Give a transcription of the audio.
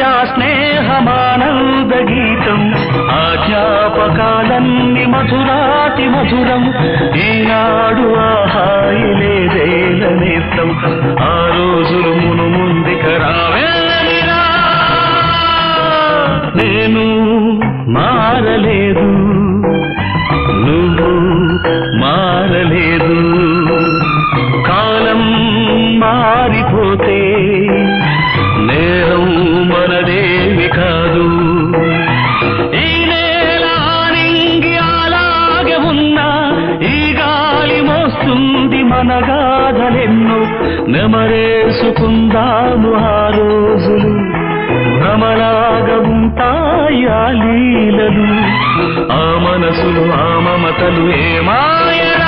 ఆ స్నేహమానంద గీతం ఆ మధురాతి మధురం ఈనాడు ఆ ఆ రోజులు మును ముందుక నేను మారలేదు. మోస్తుంది మన నెమరేసుకుందాము ఆ రోజులు. భ్రమలాగా ఉంటాయి ఆ లీలలు. ఆ మనసులు ఆ మమతలు ఏమాయరా